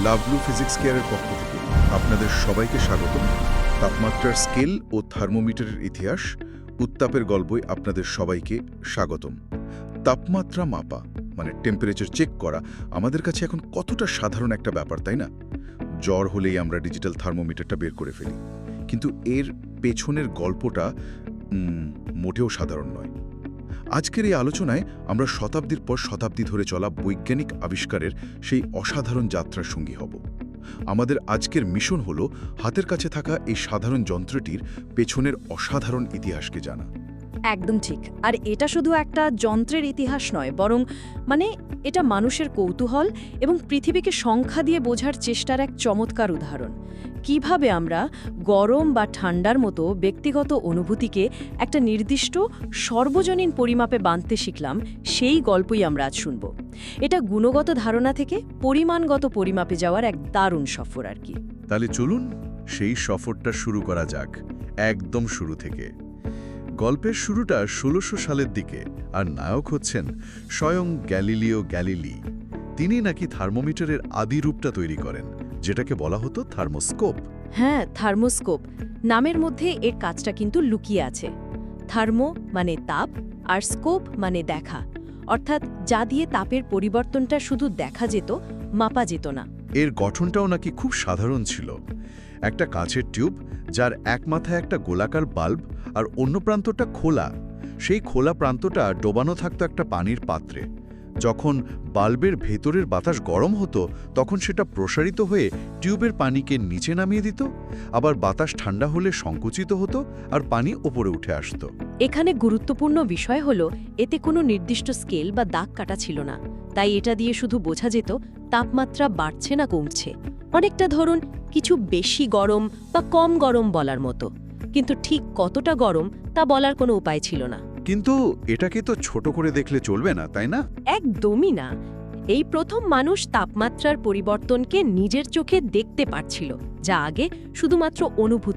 Lavlu physics কেয়ারের পক্ষ থেকে আপনাদের সবাইকে স্বাগত তাপমাত্রার স্কেল ও থার্মোমিটারের ইতিহাস, উত্তাপের গল্পই আপনাদের সবাইকে স্বাগতম। তাপমাত্রা মাপা মানে টেম্পারেচার চেক করা, আমাদের কাছে এখন কতটা সাধারণ একটা ব্যাপার, তাই না? জ্বর হলেই আমরা ডিজিটাল থার্মোমিটারটা বের করে ফেলি। কিন্তু এর পেছনের গল্পটা মোটেও সাধারণ নয়। আজকের এই আলোচনায় আমরা শতাব্দীর পর শতাব্দী ধরে চলা বৈজ্ঞানিক আবিষ্কারের সেই অসাধারণ যাত্রার সঙ্গী হব। আমাদের আজকের মিশন হল হাতের কাছে থাকা এই সাধারণ যন্ত্রটির পেছনের অসাধারণ ইতিহাসকে জানা। একদম ঠিক। আর এটা শুধু একটা যন্ত্রের ইতিহাস নয়, বরং মানে এটা মানুষের কৌতূহল এবং পৃথিবীকে সংখ্যা দিয়ে বোঝার চেষ্টার এক চমৎকার উদাহরণ। কীভাবে আমরা গরম বা ঠান্ডার মতো ব্যক্তিগত অনুভূতিকে একটা নির্দিষ্ট সর্বজনীন পরিমাপে বাঁধতে শিখলাম, সেই গল্পই আমরা আজ শুনব। এটা গুণগত ধারণা থেকে পরিমাণগত পরিমাপে যাওয়ার এক দারুণ সফর আর কি। তাহলে চলুন সেই সফরটা শুরু করা যাক, একদম শুরু থেকে। গল্পের শুরুটা ষোলোশো সালের দিকে আর নায়ক হচ্ছেন স্বয়ং গ্যালিলিও গ্যালিলি। তিনি নাকি থার্মোমিটারের আদি রূপটা তৈরি করেন, যেটাকে বলা হতো থার্মোস্কোপ। হ্যাঁ থার্মোস্কোপ। নামের মধ্যে এর কাজটা কিন্তু লুকিয়ে আছে। থার্মো মানে তাপ আর স্কোপ মানে দেখা। অর্থাৎ যা দিয়ে তাপের পরিবর্তনটা শুধু দেখা যেত মাপা যেত না। এর গঠনটাও নাকি খুব সাধারণ ছিল। একটা কাঁচের টিউব, যার এক মাথায় একটা গোলাকার বাল্ব আর অন্য প্রান্তটা খোলা। সেই খোলা প্রান্তটা ডোবানো থাকতো একটা পানির পাত্রে। যখন বাল্বের ভেতরের বাতাস গরম হতো, তখন সেটা প্রসারিত হয়ে টিউবের পানিকে নিচে নামিয়ে দিত, আবার বাতাস ঠান্ডা হলে সংকুচিত হতো আর পানি ওপরে উঠে আসতো। এখানে গুরুত্বপূর্ণ বিষয় হল, এতে কোনো নির্দিষ্ট স্কেল বা দাগ কাটা ছিল না। তাই এটা দিয়ে শুধু বোঝা যেত, তাপমাত্রা বাড়ছে না কমছে। অনেকটা ধরুন, কিছু বেশি গরম বা কম গরম বলার মতো। কিন্তু ঠিক কতটা গরম, তা বলার কোনো উপায় ছিল না। কিন্তু এটাকে তো ছোট করে দেখলে চলবে না, তাই না? একদমই না। এই প্রথম মানুষ তাপমাত্রার পরিবর্তনকে নিজের চোখে দেখতে পারছিল, যা আগে শুধুমাত্র অনুভূত